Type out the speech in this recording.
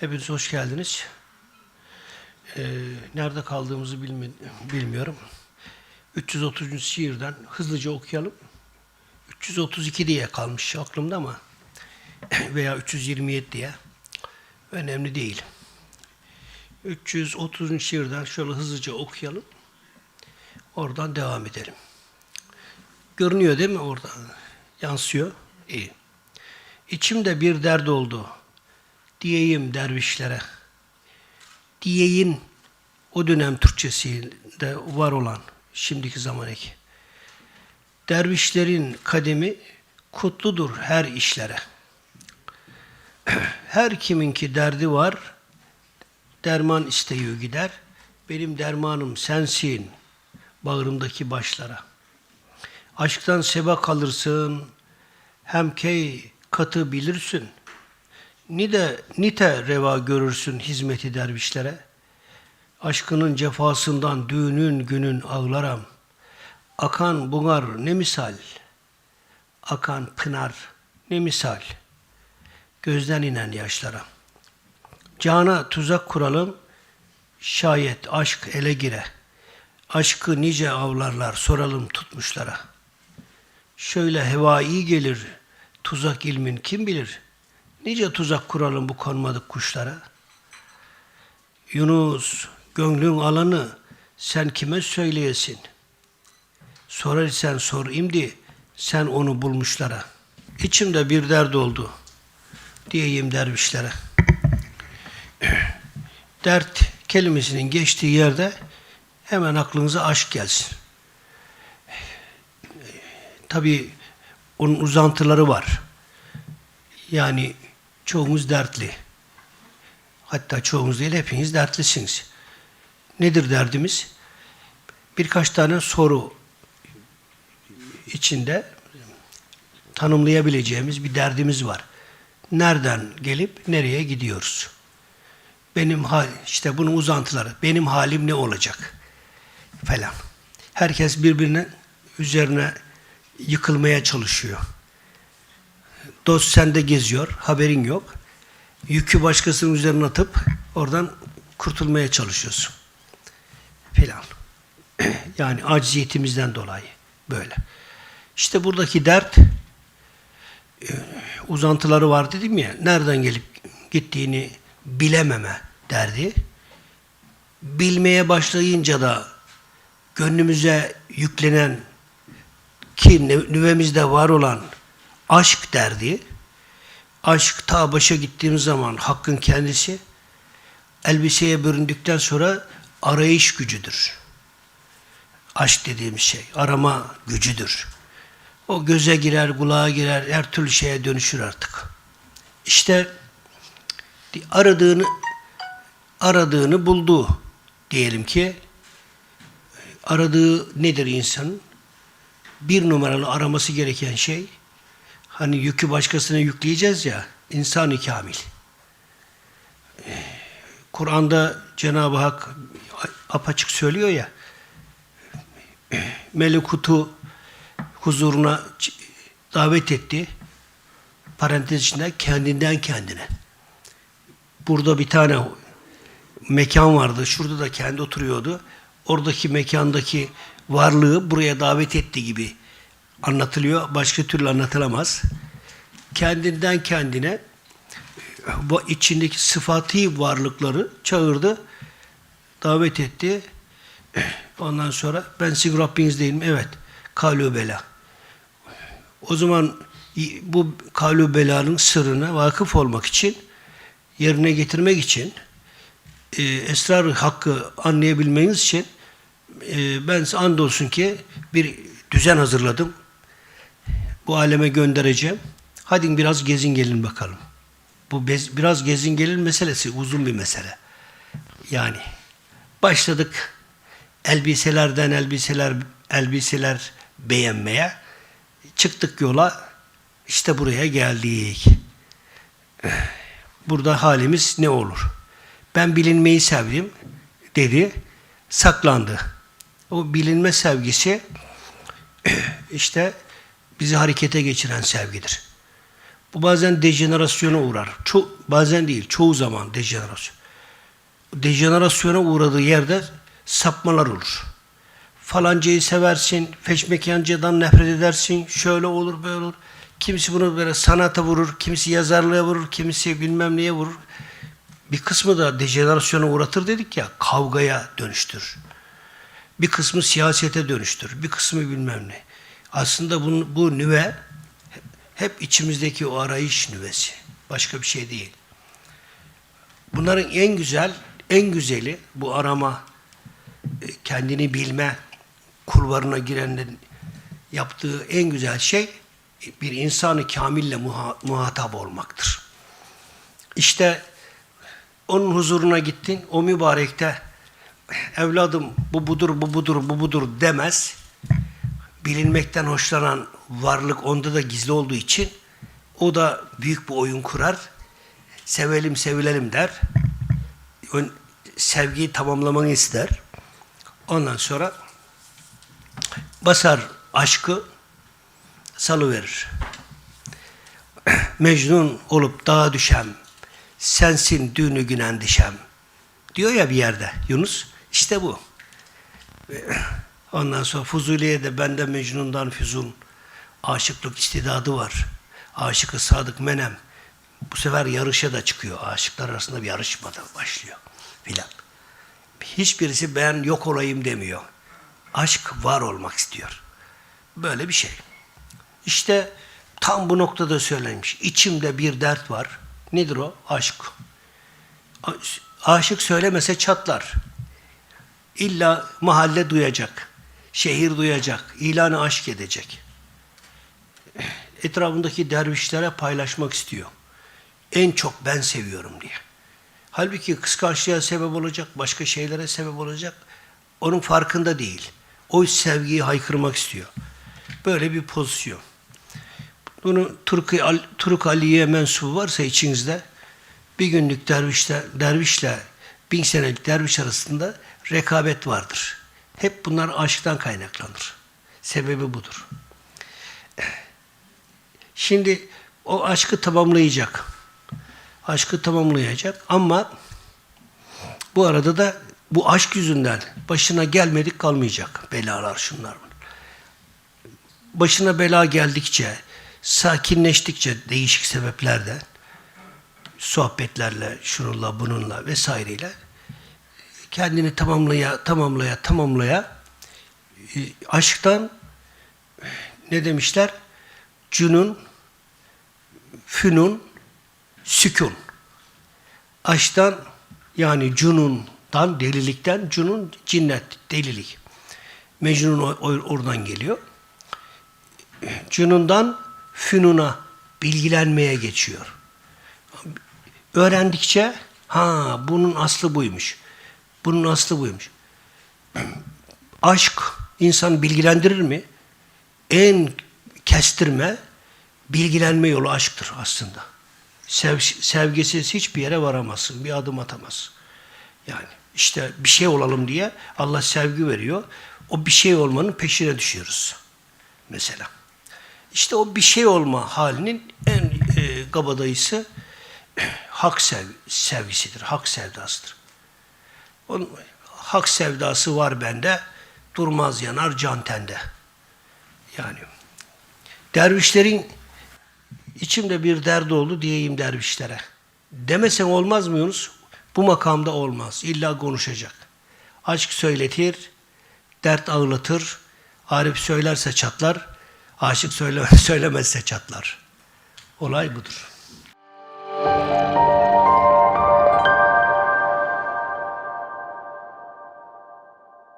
Hepiniz hoş geldiniz. Ee, nerede kaldığımızı bilmi- bilmiyorum. 330. şiirden hızlıca okuyalım. 332 diye kalmış aklımda ama veya 327 diye. Önemli değil. 330. şiirden şöyle hızlıca okuyalım. Oradan devam edelim. Görünüyor değil mi orada? Yansıyor. İyi. İçimde bir dert oldu. Diyeyim dervişlere. Diyeyin o dönem Türkçesinde var olan şimdiki zaman eki. Dervişlerin kademi kutludur her işlere. Her kiminki derdi var, derman isteği gider. Benim dermanım sensin, bağrımdaki başlara. Aşktan seba kalırsın, hem key katı bilirsin. Ni de nite reva görürsün hizmeti dervişlere. Aşkının cefasından düğünün günün ağlaram. Akan bunar ne misal, akan pınar ne misal. Gözden inen yaşlara. Cana tuzak kuralım, şayet aşk ele gire. Aşkı nice avlarlar soralım tutmuşlara. Şöyle heva iyi gelir, tuzak ilmin kim bilir? Nice tuzak kuralım bu konmadık kuşlara. Yunus, gönlün alanı sen kime söyleyesin? Sorar isen sor imdi, sen onu bulmuşlara. İçimde bir dert oldu, diyeyim dervişlere. Dert kelimesinin geçtiği yerde hemen aklınıza aşk gelsin. Tabi onun uzantıları var. Yani çoğumuz dertli. Hatta çoğumuz değil hepiniz dertlisiniz. Nedir derdimiz? Birkaç tane soru içinde tanımlayabileceğimiz bir derdimiz var. Nereden gelip nereye gidiyoruz? Benim hal işte bunun uzantıları. Benim halim ne olacak? Falan. Herkes birbirinin üzerine yıkılmaya çalışıyor. Dost sende geziyor, haberin yok. Yükü başkasının üzerine atıp oradan kurtulmaya çalışıyorsun. Filan. Yani acziyetimizden dolayı böyle. İşte buradaki dert e, uzantıları var dedim ya. Nereden gelip gittiğini bilememe derdi. Bilmeye başlayınca da gönlümüze yüklenen ki nüvemizde var olan aşk derdi, aşk ta başa gittiğimiz zaman hakkın kendisi, elbiseye büründükten sonra arayış gücüdür. Aşk dediğimiz şey, arama gücüdür. O göze girer, kulağa girer, her türlü şeye dönüşür artık. İşte aradığını aradığını buldu diyelim ki. Aradığı nedir insanın? bir numaralı araması gereken şey hani yükü başkasına yükleyeceğiz ya insan-ı kamil. Kur'an'da Cenab-ı Hak apaçık söylüyor ya melekutu huzuruna davet etti. Parantez içinde kendinden kendine. Burada bir tane mekan vardı. Şurada da kendi oturuyordu. Oradaki mekandaki varlığı buraya davet etti gibi anlatılıyor. Başka türlü anlatılamaz. Kendinden kendine bu içindeki sıfatî varlıkları çağırdı, davet etti. Ondan sonra ben sizin Rabbiniz değilim. Evet. Kalü bela. O zaman bu kalü belanın sırrına vakıf olmak için yerine getirmek için e, esrar hakkı anlayabilmeniz için e, ben size andolsun ki bir düzen hazırladım. Bu aleme göndereceğim. Hadi biraz gezin gelin bakalım. Bu bez, biraz gezin gelin meselesi uzun bir mesele. Yani başladık elbiselerden elbiseler elbiseler beğenmeye. Çıktık yola. işte buraya geldik. Burada halimiz ne olur? Ben bilinmeyi sevdim dedi. Saklandı. O bilinme sevgisi işte bizi harekete geçiren sevgidir. Bu bazen dejenerasyona uğrar. Ço bazen değil, çoğu zaman dejenerasyon. Dejenerasyona uğradığı yerde sapmalar olur. Falancayı seversin, feşmekancıdan nefret edersin, şöyle olur böyle olur. Kimisi bunu böyle sanata vurur, kimisi yazarlığa vurur, kimisi bilmem neye vurur. Bir kısmı da dejenerasyona uğratır dedik ya, kavgaya dönüştür. Bir kısmı siyasete dönüştür, bir kısmı bilmem ne. Aslında bu, bu nüve hep içimizdeki o arayış nüvesi. Başka bir şey değil. Bunların en güzel, en güzeli bu arama, e, kendini bilme kulvarına girenin yaptığı en güzel şey bir insanı kamille muha- muhatap olmaktır. İşte onun huzuruna gittin, o mübarekte evladım bu budur, bu budur, bu budur demez. Bilinmekten hoşlanan varlık onda da gizli olduğu için o da büyük bir oyun kurar. Sevelim, sevilelim der. Sevgiyi tamamlamanı ister. Ondan sonra basar aşkı salıverir. Mecnun olup dağa düşem, sensin düğünü günen dişem. Diyor ya bir yerde Yunus. İşte bu. Ondan sonra Fuzuli'ye de bende Mecnun'dan Füzun aşıklık istidadı var. Aşıkı Sadık Menem. Bu sefer yarışa da çıkıyor. Aşıklar arasında bir yarışma da başlıyor filan. Hiçbirisi ben yok olayım demiyor. Aşk var olmak istiyor. Böyle bir şey. İşte tam bu noktada söylenmiş. İçimde bir dert var. Nedir o? Aşk. Aşık söylemese çatlar. İlla mahalle duyacak. Şehir duyacak. ilanı aşk edecek. Etrafındaki dervişlere paylaşmak istiyor. En çok ben seviyorum diye. Halbuki kıskançlığa sebep olacak, başka şeylere sebep olacak. Onun farkında değil. O sevgiyi haykırmak istiyor. Böyle bir pozisyon. Bunu Turk, Turk Ali'ye mensubu varsa içinizde bir günlük dervişle, dervişle bin senelik derviş arasında rekabet vardır. Hep bunlar aşktan kaynaklanır. Sebebi budur. Şimdi o aşkı tamamlayacak. Aşkı tamamlayacak ama bu arada da bu aşk yüzünden başına gelmedik kalmayacak belalar şunlar bunlar. Başına bela geldikçe, sakinleştikçe değişik sebeplerden sohbetlerle, şununla, bununla vesaireyle kendini tamamlaya, tamamlaya, tamamlaya e, aşktan ne demişler? Cünun, fünun, sükun. Aşktan yani cunundan, delilikten, cunun cinnet, delilik. Mecnun oradan geliyor. Cunundan fünuna, bilgilenmeye geçiyor. Öğrendikçe, ha bunun aslı buymuş. Bunun aslı buymuş. Aşk insan bilgilendirir mi? En kestirme, bilgilenme yolu aşktır aslında. Sev, sevgisiz hiçbir yere varamazsın, bir adım atamazsın. Yani işte bir şey olalım diye Allah sevgi veriyor. O bir şey olmanın peşine düşüyoruz. Mesela. İşte o bir şey olma halinin en e, kabadayısı hak sev, sevgisidir, hak sevdasıdır. Onun, hak sevdası var bende, durmaz yanar can tende. Yani dervişlerin içimde bir derdi oldu diyeyim dervişlere. Demesen olmaz mı Yunus? Bu makamda olmaz. İlla konuşacak. Aşk söyletir, dert ağlatır. Arif söylerse çatlar, aşık söyle, söylemezse çatlar. Olay budur.